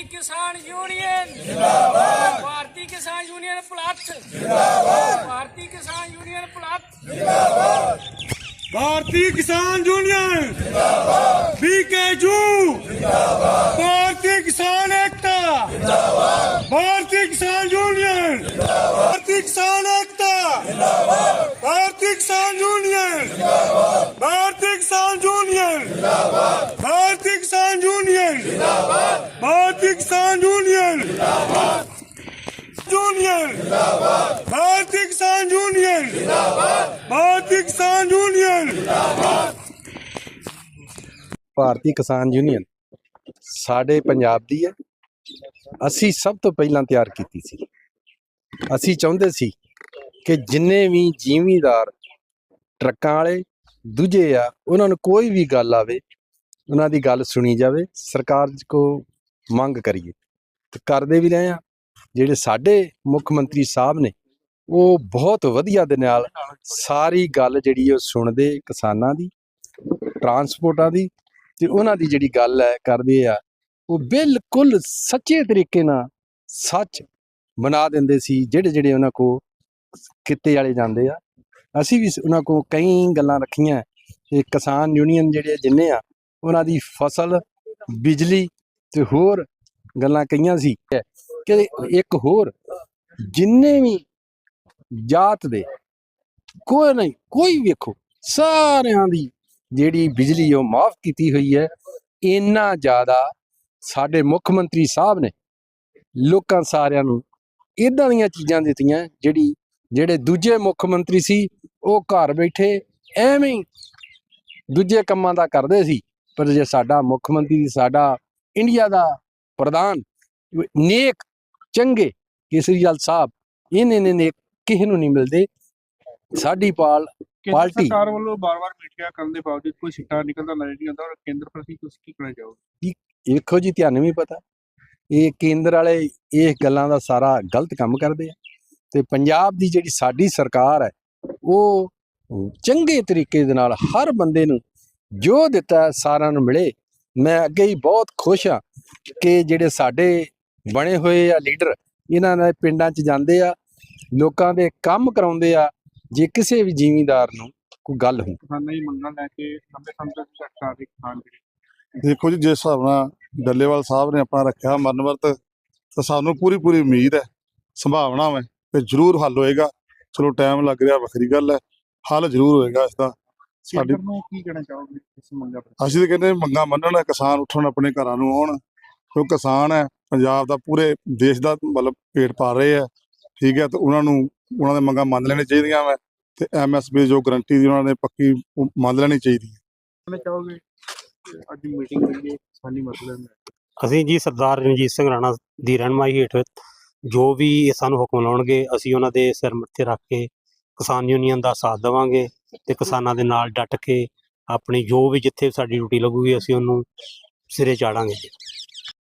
ਭਾਰਤੀ ਕਿਸਾਨ ਯੂਨੀਅਨ ਜਿੰਦਾਬਾਦ ਭਾਰਤੀ ਕਿਸਾਨ ਯੂਨੀਅਨ ਪਲੱਸ ਜਿੰਦਾਬਾਦ ਭਾਰਤੀ ਕਿਸਾਨ ਯੂਨੀਅਨ ਪਲੱਸ ਭਾਰਤੀ ਕਿਸਾਨ ਯੂਨੀਅਨ ਜਿੰਦਾਬਾਦ ਬੀਕੇਯੂ ਜਿੰਦਾਬਾਦ ਭਾਰਤੀ ਕਿਸਾਨ ਏਕਤਾ ਜਿੰਦਾਬਾਦ ਭਾਰਤੀ ਕਿਸਾਨ ਯੂਨੀਅਨ ਜਿੰਦਾਬਾਦ ਭਾਰਤੀ ਕਿਸਾਨ ਏਕਤਾ ਜਿੰਦਾਬਾਦ ਭਾਰਤੀ ਕਿਸਾਨ ਯੂਨੀਅਨ ਜਿੰਦਾਬਾਦ ਭਾਰਤੀ ਕਿਸਾਨ ਯੂਨੀਅਨ ਜਿੰਦਾਬਾਦ ਭਾਰਤੀ ਕਿਸਾਨ ਯੂਨੀਅਨ ਜਿੰਦਾਬਾਦ ਭਾਰਤੀ ਕਿਸਾਨ ਯੂਨੀਅਨ ਜਿੰਦਾਬਾਦ ਯੂਨੀਅਨ। ਜਿੰਦਾਬਾਦ ਭਾਰਤੀ ਕਿਸਾਨ ਯੂਨੀਅਨ। ਭਾਰਤੀ ਕਿਸਾਨ ਯੂਨੀਅਨ। ਭਾਰਤੀ ਕਿਸਾਨ ਯੂਨੀਅਨ ਸਾਡੇ ਪੰਜਾਬ ਦੀ ਹੈ। ਅਸੀਂ ਸਭ ਤੋਂ ਪਹਿਲਾਂ ਤਿਆਰ ਕੀਤੀ ਸੀ। ਅਸੀਂ ਚਾਹੁੰਦੇ ਸੀ ਕਿ ਜਿੰਨੇ ਵੀ ਜ਼ਿਮੀਂਦਾਰ ਟਰੱਕਾਂ ਵਾਲੇ ਦੂਜੇ ਆ, ਉਹਨਾਂ ਨੂੰ ਕੋਈ ਵੀ ਗੱਲ ਆਵੇ, ਉਹਨਾਂ ਦੀ ਗੱਲ ਸੁਣੀ ਜਾਵੇ, ਸਰਕਾਰ ਕੋ ਮੰਗ ਕਰੀਏ। ਤੇ ਕਰਦੇ ਵੀ ਰਹੇ ਆ ਜਿਹੜੇ ਸਾਡੇ ਮੁੱਖ ਮੰਤਰੀ ਸਾਹਿਬ ਨੇ, ਉਹ ਬਹੁਤ ਵਧੀਆ ਦੇ ਨਾਲ ਸਾਰੀ ਗੱਲ ਜਿਹੜੀ ਉਹ ਸੁਣਦੇ ਕਿਸਾਨਾਂ ਦੀ, ਟਰਾਂਸਪੋਰਟਾਂ ਦੀ ਤੇ ਉਹਨਾਂ ਦੀ ਜਿਹੜੀ ਗੱਲ ਹੈ ਕਰਦੇ ਆ, ਉਹ ਬਿਲਕੁਲ ਸੱਚੇ ਤਰੀਕੇ ਨਾਲ ਸੱਚ ਬਣਾ ਦਿੰਦੇ ਸੀ, ਜਿਹੜੇ ਜਿਹੜੇ ਉਹਨਾਂ ਕੋ ਕਿੱਤੇ ਵਾਲੇ ਜਾਂਦੇ ਆ। ਅਸੀਂ ਵੀ ਉਹਨਾਂ ਕੋ ਕਈ ਗੱਲਾਂ ਰੱਖੀਆਂ, ਤੇ ਕਿਸਾਨ ਯੂਨੀਅਨ ਜਿਹੜੇ ਜਿੰਨੇ ਆ, ਉਹਨਾਂ ਦੀ ਫਸਲ, ਬਿਜਲੀ ਤੇ ਹੋਰ ਗੱਲਾਂ ਕਈਆਂ ਸੀ। ਕਿ ਇੱਕ ਹੋਰ, ਜਿੰਨੇ ਵੀ ਜਾਤ ਦੇ, ਕੋਈ ਨਹੀਂ, ਕੋਈ ਵੇਖੋ, ਸਾਰਿਆਂ ਦੀ ਜਿਹੜੀ ਬਿਜਲੀ ਉਹ ਮਾਫ ਕੀਤੀ ਹੋਈ ਹੈ, ਇੰਨਾ ਜ਼ਿਆਦਾ ਸਾਡੇ ਮੁੱਖ ਮੰਤਰੀ ਸਾਹਿਬ ਨੇ ਲੋਕਾਂ ਸਾਰਿਆਂ ਨੂੰ ਇਦਾਂ ਦੀਆਂ ਚੀਜ਼ਾਂ ਦਿੱਤੀਆਂ, ਜਿਹੜੀ, ਜਿਹੜੇ ਦੂਜੇ ਮੁੱਖ ਮੰਤਰੀ ਸੀ, ਉਹ ਘਰ ਬੈਠੇ ਐਵੇਂ ਦੂਜੇ ਕੰਮਾਂ ਦਾ ਕਰਦੇ ਸੀ, ਪਰ ਜੇ ਸਾਡਾ ਮੁੱਖ ਮੰਤਰੀ, ਸਾਡਾ ਇੰਡੀਆ ਦਾ ਪ੍ਰਧਾਨ, ਨੇਕ ਚੰਗੇ ਕੇਸਰੀਵਾਲ ਸਾਹਿਬ ਇਹਨੇ ਨੇ ਨੇਕ ਕਿਸੇ ਨੂੰ ਨਹੀਂ ਮਿਲਦੇ। ਸਾਡੀ ਪਾਲ ਪਾਰਟੀ- ਸਰਕਾਰ ਵੱਲੋਂ ਬਾਰ-ਬਾਰ ਮੀਟਿੰਗਾਂ ਕਰਨ ਦੇ ਬਾਵਜੂਦ ਕੋਈ ਸਿੱਟਾ ਨਿਕਲਦਾ ਨਜ਼ਰ ਨਹੀਂ ਆਉਂਦਾ ਔਰ ਕੇਂਦਰ ਪ੍ਰਤੀ ਤੁਸੀਂ ਕੀ ਕਹਿਣਾ ਚਾਹੋਗੇ? ਵੇਖੋ ਜੀ ਤੁਹਾਨੂੰ ਵੀ ਪਤਾ ਇਹ ਕੇਂਦਰ ਵਾਲੇ ਇਹ ਗੱਲਾਂ ਦਾ ਸਾਰਾ ਗਲਤ ਕੰਮ ਕਰਦੇ ਆ ਤੇ ਪੰਜਾਬ ਦੀ ਜਿਹੜੀ ਸਾਡੀ ਸਰਕਾਰ ਹੈ ਉਹ ਚੰਗੇ ਤਰੀਕੇ ਦੇ ਨਾਲ ਹਰ ਬੰਦੇ ਨੂੰ ਜੋ ਦਿੱਤਾ ਸਾਰਿਆਂ ਨੂੰ ਮਿਲੇ। ਮੈਂ ਅੱਗੇ ਹੀ ਬਹੁਤ ਖੁਸ਼ ਹਾਂ ਕਿ ਜਿਹੜੇ ਸਾਡੇ ਬਣੇ ਹੋਏ ਆ ਲੀਡਰ ਇਹਨਾਂ ਦੇ ਪਿੰਡਾਂ 'ਚ ਜਾਂਦੇ ਆ ਲੋਕਾਂ ਦੇ ਕੰਮ ਕਰਾਉਂਦੇ ਆ ਜੇ ਕਿਸੇ ਵੀ ਜ਼ਿਮੀਂਦਾਰ ਨੂੰ ਕੋਈ ਗੱਲ ਹੋ ਕਿਸਾਨਾਂ ਦੀ ਮੰਗਾਂ ਲੈ ਕੇ ਲੰਬੇ ਸਮੇਂ ਤੋਂ ਸਰਕਾਰ ਦੇ ਕਿਸਾਨ ਜਿਹੜੇ ਦੇਖੋ ਜੀ ਜਿਸ ਹਿਸਾਬ ਨਾਲ ਡੱਲੇਵਾਲ ਸਾਹਿਬ ਨੇ ਆਪਣਾ ਰੱਖਿਆ ਮਨਵਰਤ ਤਾਂ ਸਾਨੂੰ ਪੂਰੀ ਪੂਰੀ ਉਮੀਦ ਹੈ ਸੰਭਾਵਨਾ ਹੈ ਕਿ ਜ਼ਰੂਰ ਹੱਲ ਹੋਏਗਾ। ਚਲੋ ਟਾਈਮ ਲੱਗ ਰਿਹਾ ਵੱਖਰੀ ਗੱਲ ਹੈ ਹੱਲ ਜ਼ਰੂਰ ਹੋਏਗਾ ਇਸ ਦਾ। ਸਾਡੀ ਨੂੰ ਕੀ ਕਹਿਣਾ ਚਾਹੋਗੇ ਇਸ ਮੰਗਾਂ ਅਸੀਂ ਤਾਂ ਕਹਿੰਦੇ ਮੰਗਾ ਮੰਨਣ ਕਿਸਾਨ ਉੱਠਣ ਆਪਣੇ ਘਰਾਂ ਨੂੰ ਆਉਣ ਕਿਉਂ ਕਿਸਾਨ ਹੈ ਪੰਜਾਬ ਦਾ ਪੂਰੇ ਦੇਸ਼ ਦਾ ਮਤਲਬ ਪੇਟ ਪਾਲ ਰਹੇ ਆ ਠੀਕ ਹੈ ਤੇ ਉਹਨਾਂ ਨੂੰ ਉਹਨਾਂ ਦੇ ਮੰਗਾਂ ਮੰਨ ਲੈਣੀਆਂ ਚਾਹੀਦੀਆਂ ਵਾ ਤੇ ਐਮਐਸਪੀ ਜੋ ਗਰੰਟੀ ਦੀ ਉਹਨਾਂ ਨੇ ਪੱਕੀ ਮੰਨ ਲੈਣੀ ਚਾਹੀਦੀ ਹੈ। ਚਾਹੋਗੇ? ਅੱਜ ਮੀਟਿੰਗ ਮਸਲੇ। ਅਸੀਂ ਜੀ ਸਰਦਾਰ ਰਣਜੀਤ ਸਿੰਘ ਰਾਣਾ ਦੀ ਰਹਿਨਮਾਈ ਹੇਠ ਜੋ ਵੀ ਇਹ ਸਾਨੂੰ ਹੁਕਮ ਲਾਉਣਗੇ ਅਸੀਂ ਉਹਨਾਂ ਦੇ ਸਿਰ ਮੱਥੇ ਰੱਖ ਕੇ ਕਿਸਾਨ ਯੂਨੀਅਨ ਦਾ ਸਾਥ ਦੇਵਾਂਗੇ ਤੇ ਕਿਸਾਨਾਂ ਦੇ ਨਾਲ ਡਟ ਕੇ ਆਪਣੀ ਜੋ ਵੀ ਜਿੱਥੇ ਸਾਡੀ ਡਿਊਟੀ ਲੱਗੂਗੀ ਅਸੀਂ ਉਹਨੂੰ ਸਿਰੇ ਚਾੜਾਂਗੇ।